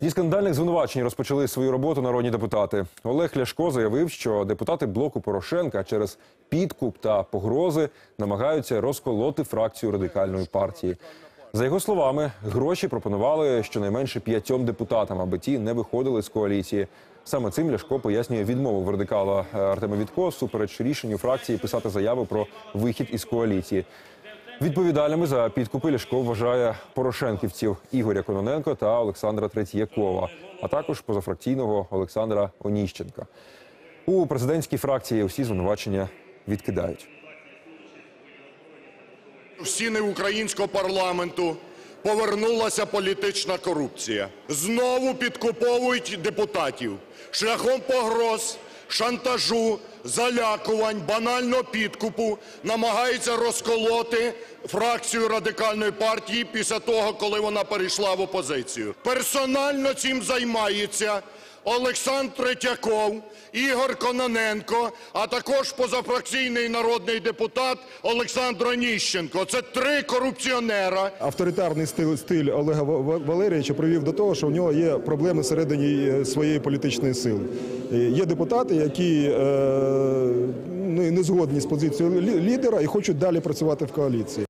Зі скандальних звинувачень розпочали свою роботу народні депутати. Олег Ляшко заявив, що депутати блоку Порошенка через підкуп та погрози намагаються розколоти фракцію радикальної партії. За його словами, гроші пропонували щонайменше п'ятьом депутатам, аби ті не виходили з коаліції. Саме цим Ляшко пояснює відмову радикала е, Артема Вітко супереч рішенню фракції писати заяву про вихід із коаліції. Відповідальними за підкупи Ляшко вважає порошенківців Ігоря Кононенко та Олександра Третьякова, а також позафракційного Олександра Оніщенка. У президентській фракції усі звинувачення відкидають. В стіни українського парламенту повернулася політична корупція. Знову підкуповують депутатів шляхом погроз, шантажу, залякувань, банального підкупу намагаються розколоти фракцію радикальної партії після того, коли вона перейшла в опозицію. Персонально цим займається Олександр Третьяков, Ігор Кононенко, а також позафракційний народний депутат Олександр Оніщенко. Це три корупціонера. Авторитарний стиль, стиль Олега Ва- Ва- Валерійовича привів до того, що в нього є проблеми всередині е, своєї політичної сили. Е, Є депутати, які е, не згодні з позицією лідера і хочуть далі працювати в коаліції.